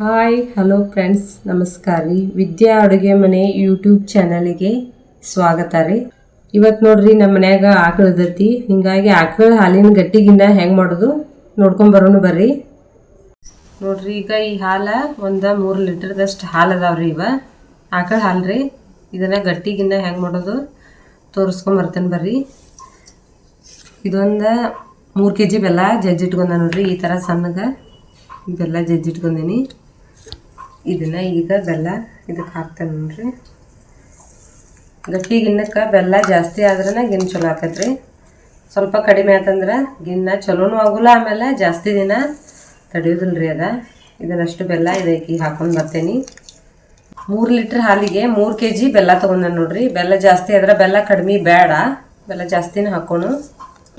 Hi hello friends ನಮಸ್ಕಾರ ರೀ ವಿದ್ಯಾ ಅಡುಗೆ ಮನೆ ಯೂಟ್ಯೂಬ್ ಚಾನಲಿಗೆ ಸ್ವಾಗತ ರೀ. ಇವತ್ತು ನೋಡ್ರಿ ನಮ್ಮ ಮನ್ಯಾಗ ಆಕಳ ಇರ್ತೈತಿ ಹಿಂಗಾಗಿ ಆಕಳ ಹಾಲಿನ ಗಟ್ಟಿಗಿನ್ನ ಹೆಂಗೆ ಮಾಡೋದು ನೋಡ್ಕೊಂಡ್ ಬರೋಣ ಬರ್ರಿ. ನೋಡ್ರಿ, ಈಗ ಈ ಹಾಲ ಒಂದು ಮೂರು ಲೀಟರ್ದಷ್ಟು ಹಾಲು ಅದಾವ್ರಿ ಇವ. ಆಕಳ ಹಾಲು ರೀ. ಇದನ್ನ ಗಟ್ಟಿಗಿನ್ನ ಹೆಂಗೆ ಮಾಡೋದು ತೋರಿಸ್ಕೊಂಬರ್ತೇನೆ ಬರ್ರಿ. ಇದೊಂದು ಮೂರು ಕೆ ಜಿ ಬೆಲ್ಲ ಜಜ್ಜಿಟ್ಕೊಂಡ ನೋಡ್ರಿ. ಈ ಥರ ಸಣ್ಣಗೆ ಬೆಲ್ಲ ಜಜ್ಜಿಟ್ಕೊಂಡೀನಿ. ಇದನ್ನು ಈಗ ಬೆಲ್ಲ ಇದಕ್ಕೆ ಹಾಕ್ತೇನೆ ನೋಡ್ರಿ. ಗಟ್ಟಿ ಗಿನ್ನಕ್ಕೆ ಬೆಲ್ಲ ಜಾಸ್ತಿ ಆದ್ರೆ ಗಿನ್ನ ಚಲೋ ಆಕೈತ್ರಿ. ಸ್ವಲ್ಪ ಕಡಿಮೆ ಆತಂದ್ರೆ ಗಿನ್ನ ಚಲೋನು ಆಗೋಲ್ಲ, ಆಮೇಲೆ ಜಾಸ್ತಿ ದಿನ ತಡೆಯೋದಿಲ್ಲ ರೀ ಅದ. ಇದನ್ನಷ್ಟು ಬೆಲ್ಲ ಇದಕ್ಕೆ ಹಾಕೊಂಡು ಬರ್ತೇನೆ. ಮೂರು ಲೀಟ್ರ್ ಹಾಲಿಗೆ ಮೂರು ಕೆ ಜಿ ಬೆಲ್ಲ ತೊಗೊಂಡೆ ನೋಡ್ರಿ. ಬೆಲ್ಲ ಜಾಸ್ತಿ ಆದ್ರೆ ಬೆಲ್ಲ ಕಡಿಮೆ ಬೇಡ ಬೆಲ್ಲ ಜಾಸ್ತಿನೇ ಹಾಕೋಣ.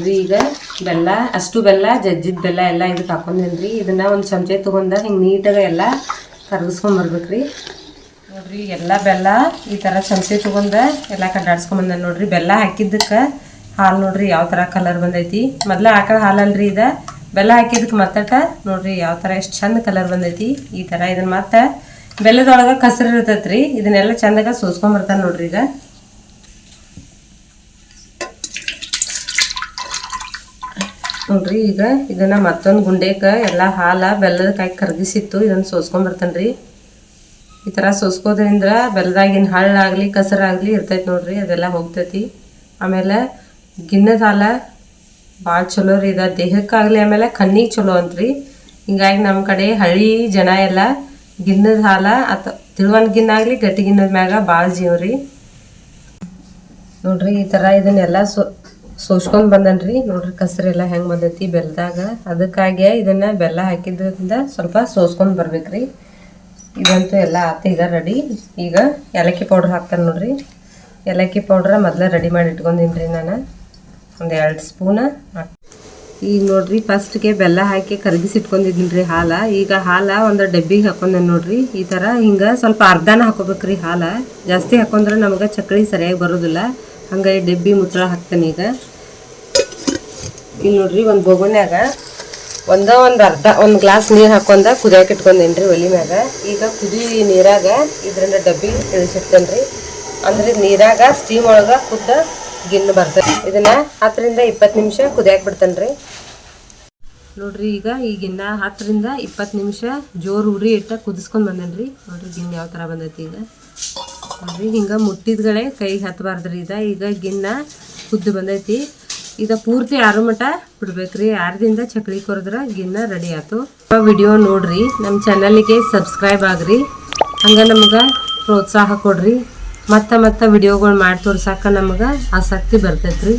ರೀ ಈಗ ಬೆಲ್ಲ, ಅಷ್ಟು ಬೆಲ್ಲ, ಜಜ್ಜಿದ ಬೆಲ್ಲ ಎಲ್ಲ ಇದಕ್ಕೆ ಹಾಕೊಂಡೇನ್ರಿ. ಇದನ್ನ ಒಂದು ಚಮಚೆ ತೊಗೊಂಡ ಹಿಂಗೆ ನೀಟಾಗಿ ಎಲ್ಲ ಕರಗಿಸ್ಕೊಂಡ್ ಬರ್ಬೇಕ್ರಿ. ನೋಡ್ರಿ, ಎಲ್ಲ ಬೆಲ್ಲ ಈ ಥರ ಚಮಚೆ ತಗೊಂಡ ಎಲ್ಲ ಕಡ್ಡಾಡ್ಸ್ಕೊಂಬಂದ ನೋಡ್ರಿ. ಬೆಲ್ಲ ಹಾಕಿದ್ದಕ್ಕೆ ಹಾಲು ನೋಡ್ರಿ ಯಾವ ಥರ ಕಲರ್ ಬಂದೈತಿ. ಮೊದ್ಲ ಆಕಳ ಹಾಲಲ್ರಿ ಇದ. ಬೆಲ್ಲ ಹಾಕಿದ್ದಕ್ಕೆ ಮತ್ತಟ ನೋಡ್ರಿ ಯಾವ ಥರ ಎಷ್ಟು ಚಂದ ಕಲರ್ ಬಂದೈತಿ. ಈ ಥರ ಇದನ್ನ ಮತ್ತೆ ಬೆಲ್ಲದೊಳಗೆ ಕಸರು ಇರ್ತೈತ್ರಿ. ಇದನ್ನೆಲ್ಲ ಚಂದಾಗ ಸೋಸ್ಕೊಂಬರ್ತಾನೆ ನೋಡ್ರಿ ಈಗ. ನೋಡ್ರಿ ಈಗ. ಇದನ್ನ ಮತ್ತೊಂದು ಗುಂಡೇಕ ಎಲ್ಲ ಹಾಲು, ಬೆಲ್ಲದ ಕಾಯಿ ಕರಗಿಸಿತ್ತು. ಇದನ್ನ ಸೋಸ್ಕೊಂಡ್ ರೀ ಈ ಥರ ಸೋಸ್ಕೋದ್ರಿಂದ ಬೆಲ್ಲದಾಗಿನ ಹಳ್ಳಾಗಲಿ ಕಸರಾಗಲಿ ಇರ್ತೈತಿ ನೋಡ್ರಿ. ಅದೆಲ್ಲ ಹೋಗ್ತೈತಿ. ಆಮೇಲೆ ಗಿನ್ನದ ಹಾಲ ಭಾಳ ಚಲೋ ರೀ ಇದು. ದೇಹಕ್ಕಾಗಲಿ ಆಮೇಲೆ ಕಣ್ಣಿಗೆ ಚಲೋ ಅಂತ್ರಿ. ಹಿಂಗಾಗಿ ನಮ್ಮ ಕಡೆ ಹಳ್ಳಿ ಜನ ಎಲ್ಲ ಗಿನ್ನದ ಹಾಲ ಅಥ ತಿಳುವನ್ ಗಿನ್ನಾಗಲಿ ಗಟ್ಟಿ ಗಿನ್ನದ ಮ್ಯಾಗ ಭಾಳ ಜೀವ ರೀ ನೋಡ್ರಿ ಈ ಥರ ಇದನ್ನೆಲ್ಲ ಸೋ ಸೋಸ್ಕೊಂಡ್ ಬಂದನ್ರಿ. ನೋಡ್ರಿ ಕಸರೆಲ್ಲ ಹೆಂಗೆ ಬಂದೈತಿ ಬೆಲ್ಲದಾಗ ಅದಕ್ಕಾಗಿ ಇದನ್ನ ಬೆಲ್ಲ ಹಾಕಿದ್ರಿಂದ ಸ್ವಲ್ಪ ಸೋಸ್ಕೊಂಡ್ ಬರ್ಬೇಕ್ರಿ. ಇದಂತೂ ಎಲ್ಲ ಆತ, ಈಗ ರೆಡಿ ಈಗ ಏಲಕ್ಕಿ ಪೌಡ್ರ್ ಹಾಕ್ತಾನೆ ನೋಡ್ರಿ. ಏಲಕ್ಕಿ ಪೌಡ್ರ ಮೊದಲೇ ರೆಡಿ ಮಾಡಿ ಇಟ್ಕೊಂಡಿನಿ ನಾನು. ಒಂದು ಎರಡು ಸ್ಪೂನ ಈಗ ನೋಡ್ರಿ ಫಸ್ಟ್ಗೆ ಬೆಲ್ಲ ಹಾಕಿ ಕರಗಿಸಿ ಇಟ್ಕೊಂಡಿದ್ದೀನಿ ಹಾಲ. ಈಗ ಹಾಲು ಒಂದು ಡಬ್ಬಿಗೆ ಹಾಕೊಂಡೆ ನೋಡ್ರಿ. ಈ ಥರ ಹಿಂಗೆ ಸ್ವಲ್ಪ ಅರ್ಧನ ಹಾಕೋಬೇಕ್ರಿ ಹಾಲು. ಜಾಸ್ತಿ ಹಾಕೊಂಡ್ರೆ ನಮಗೆ ಚಕ್ಕಳಿ ಸರಿಯಾಗಿ ಬರೋದಿಲ್ಲ. ಹಂಗಾಗಿ ಡಬ್ಬಿ ಮುಚ್ಚಳ ಹಾಕ್ತೇನೆ ಈಗ. ಇಲ್ಲಿ ನೋಡ್ರಿ ಒಂದು ಬೊಗನ್ಯಾಗ ಒಂದ ಒಂದು ಅರ್ಧ ಒಂದು ಗ್ಲಾಸ್ ನೀರು ಹಾಕೊಂಡ ಕುದಿಯಾಕ ಇಟ್ಕೊಂಡೇನಿ ರೀ ಒಲಿ ಮ್ಯಾಗ. ಈಗ ಕುದಿ ನೀರಾಗ ಇದರಿಂದ ಡಬ್ಬಿ ಇಳಿಸಿರ್ತೇನೆ ರೀ ಅಂದ್ರೆ ನೀರಾಗ ಸ್ಟೀಮ್ ಒಳಗೆ ಕುದ್ದ ಗಿಣ್ಣು ಬರ್ತದೆ ಇದನ್ನ ಹತ್ತರಿಂದ ಇಪ್ಪತ್ತು ನಿಮಿಷ ಕುದಿಯಾಕ ಬಿಡ್ತೇನೆ ರೀ ನೋಡ್ರಿ ಈಗ ಈ ಗಿನ್ನ ಹತ್ತರಿಂದ ಇಪ್ಪತ್ತು ನಿಮಿಷ ಜೋರು ಉರಿ ಇಟ್ಟ ಕುದಿಸ್ಕೊಂಡು ಬಂದೇನೆ ರೀ ನೋಡ್ರಿ ಗಿನ್ನ ಯಾವ ಥರ ಬಂದೈತಿ ಈಗ. ನೋಡ್ರಿ ಹಿಂಗೆ ಮುಟ್ಟಿದ್ಗಳೇ ಕೈಗೆ ಹತ್ತಬಾರ್ದ್ರಿ ಇದ. ಈಗ ಗಿನ್ನ ಕುದ್ದು ಬಂದೈತಿ. ಇದ ಪೂರ್ತಿ ಆರು ಮಟ ಬಿಡ್ಬೇಕ್ರಿ. ಆರದಿಂದ ಚಕ್ಲಿ ಕೊರದ್ರ ಗಿನ್ನ ರೆಡಿ ಆಯ್ತು ವಿಡಿಯೋ ನೋಡ್ರಿ. ನಮ್ಮ ಚಾನಲಿಗೆ ಸಬ್ಸ್ಕ್ರೈಬ್ ಆಗ್ರಿ. ಹಂಗೆ ನಮ್ಗೆ ಪ್ರೋತ್ಸಾಹ ಕೊಡ್ರಿ. ಮತ್ತೆ ಮತ್ತೆ ವಿಡಿಯೋಗಳು ಮಾಡಿ ತೋರ್ಸಾಕ ನಮ್ಗೆ ಆಸಕ್ತಿ ಬರ್ತೈತ್ರಿ.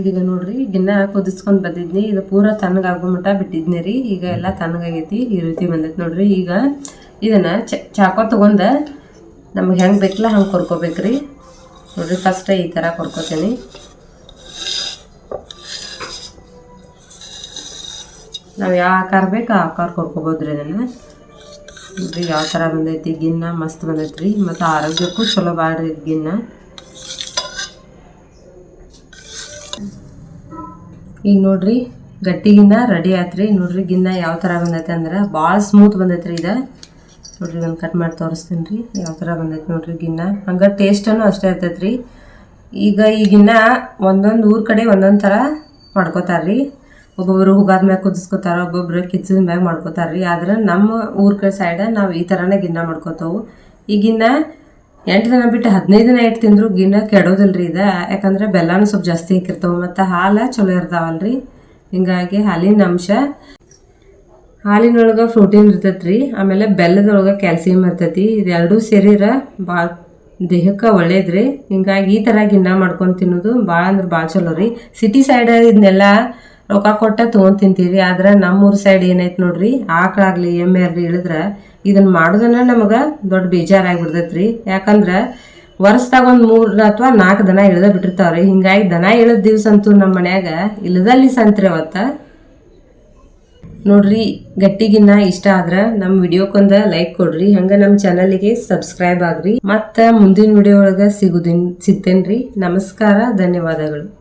ಈಗ ನೋಡ್ರಿ, ಗಿನ್ನ ಕುದಿಸ್ಕೊಂಡು ಬಂದಿದ್ನಿ. ಇದು ಪೂರ ತಣ್ಣಗಾಗೋ ಮಟ ಬಿಟ್ಟಿದ್ನಿ ರೀ. ಈಗ ಎಲ್ಲ ತಣ್ಣಗಾಗೈತಿ. ಈ ರೀತಿ ಬಂದೈತಿ ನೋಡ್ರಿ. ಈಗ ಇದನ್ನ ಚಾಕೋ ತಗೊಂಡ ನಮ್ಗೆ ಹೆಂಗೆ ಬೇಕಲ್ಲ ಹಂಗೆ ಕೊರ್ಕೋಬೇಕ್ರಿ. ನೋಡಿರಿ ಫಸ್ಟ್ ಈ ಥರ ಕೊರ್ಕೋತೀನಿ. ನಾವು ಯಾವ ಆಕಾರ ಬೇಕು ಆ ಆಕಾರ ಕೊರ್ಕೋಬೋದ್ರಿ ಅದನ್ನು. ನೋಡಿರಿ ಯಾವ ಥರ ಬಂದೈತಿ, ಗಿನ್ನ ಮಸ್ತ್ ಬಂದೈತಿ ರೀ ಮತ್ತು ಆರೋಗ್ಯಕ್ಕೂ ಚಲೋ ಬಾಳ್ರಿ ಗಿನ್ನ. ಈಗ ನೋಡ್ರಿ ಗಟ್ಟಿ ಗಿನ್ನ ರೆಡಿ ರೀ ನೋಡ್ರಿ ಗಿನ್ನ ಯಾವ ಥರ ಬಂದೈತೆ ಅಂದ್ರೆ ಭಾಳ ಸ್ಮೂತ್ ಬಂದೈತೆ ರೀ ಇದು. ನೋಡ್ರಿ, ನಾನು ಕಟ್ ಮಾಡಿ ತೋರಿಸ್ತೀನಿ ರೀ ಯಾವ ಥರ ಬಂದೈತೆ ನೋಡ್ರಿ ಗಿನ್ನ. ಹಂಗೆ ಟೇಸ್ಟನ್ನು ಅಷ್ಟೇ ಇರ್ತೈತೆ ರೀ ಈಗ ಈ ಗಿನ್ನ ಒಂದೊಂದು ಊರ ಕಡೆ ಒಂದೊಂದು ಥರ ಮಾಡ್ಕೋತಾರ್ರಿ. ಒಬ್ಬೊಬ್ರು ಹುಗಾದ ಮ್ಯಾಗ ಕುದಿಸ್ಕೋತಾರ, ಒಬ್ಬೊಬ್ರು ಕಿಚ್ಚಿದ ಮ್ಯಾಗ ಮಾಡ್ಕೋತಾರೆ ರೀ ಆದ್ರೆ ನಮ್ಮ ಊರ ಕಡೆ ಸೈಡ ನಾವು ಈ ಥರನೇ ಗಿನ್ನ ಮಾಡ್ಕೋತೇವೆ. ಈ ಗಿನ್ನ ಎಂಟು ದಿನ ಬಿಟ್ಟು ಹದಿನೈದು ದಿನ ಇಟ್ಟು ತಿಂದರೂ ಗಿನ್ನ ಕೆಡೋದಿಲ್ಲ ರೀ ಇದು. ಯಾಕಂದ್ರೆ ಬೆಲ್ಲನೂ ಸ್ವಲ್ಪ ಜಾಸ್ತಿ ಹಾಕಿರ್ತಾವೆ ಮತ್ತು ಹಾಲು ಚಲೋ ಇರ್ತಾವಲ್ರಿ. ಹಿಂಗಾಗಿ ಹಾಲಿನ ಅಂಶ ಹಾಲಿನೊಳಗೆ ಪ್ರೋಟೀನ್ ಇರ್ತೈತೆ ರೀ ಆಮೇಲೆ ಬೆಲ್ಲದೊಳಗೆ ಕ್ಯಾಲ್ಸಿಯಂ ಇರ್ತೈತಿ, ಇದೆರಡೂ ಸೇರೀರ ಭಾಳ ದೇಹಕ್ಕೆ ಒಳ್ಳೇದ್ರಿ. ಹಿಂಗಾಗಿ ಈ ಥರ ಗಿನ್ನ ಮಾಡ್ಕೊಂಡು ತಿನ್ನೋದು ಭಾಳ ಅಂದ್ರೆ ಭಾಳ ಚಲೋ ರೀ. ಸಿಟಿ ಸೈಡ್ ಇದನ್ನೆಲ್ಲ ರೊಕ್ಕ ಕೊಟ್ಟ ತೊಗೊಂಡು ತಿಂತೀವಿ ಆದ್ರೆ ನಮ್ಮೂರ ಸೈಡ್ ಏನೈತೆ ನೋಡ್ರಿ ಆಕಳಾಗ್ಲಿ ಎಮ್ಮೆ ಆಗಲಿ ಇಳಿದ್ರೆ ಇದನ್ನ ಮಾಡೋದನ್ನ ನಮಗೆ ದೊಡ್ಡ ಬೇಜಾರಾಗಿ ಯಾಕಂದ್ರೆ ವರ್ಷದಾಗ ಒಂದು ಮೂರು ಅಥವಾ ನಾಲ್ಕು ದನ ಇಳ್ದ ಬಿಟ್ಟಿರ್ತಾವ್ರಿ. ಹಿಂಗಾಗಿ ದನ ಇಳಿದ ದಿವ್ಸ ಅಂತೂ ನಮ್ಮ ಮನ್ಯಾಗ ಇಳದಲ್ಲಿ ಸಂತ್ರಿ ಅವತ್ತ. ನೋಡ್ರಿ, ಗಟ್ಟಿಗಿನ್ನ ಇಷ್ಟ ಆದ್ರ ನಮ್ಮ ವಿಡಿಯೋಕ್ಕೊಂದ ಲೈಕ್ ಕೊಡ್ರಿ, ಹಂಗ ನಮ್ಮ ಚಾನಲ್ಗೆ ಸಬ್ಸ್ಕ್ರೈಬ್ ಆಗ್ರಿ. ಮತ್ತ ಮುಂದಿನ ವಿಡಿಯೋ ಒಳಗ ಸಿಗುದಿನ್, ಸಿಗ್ತೇನ್ರಿ. ನಮಸ್ಕಾರ, ಧನ್ಯವಾದಗಳು.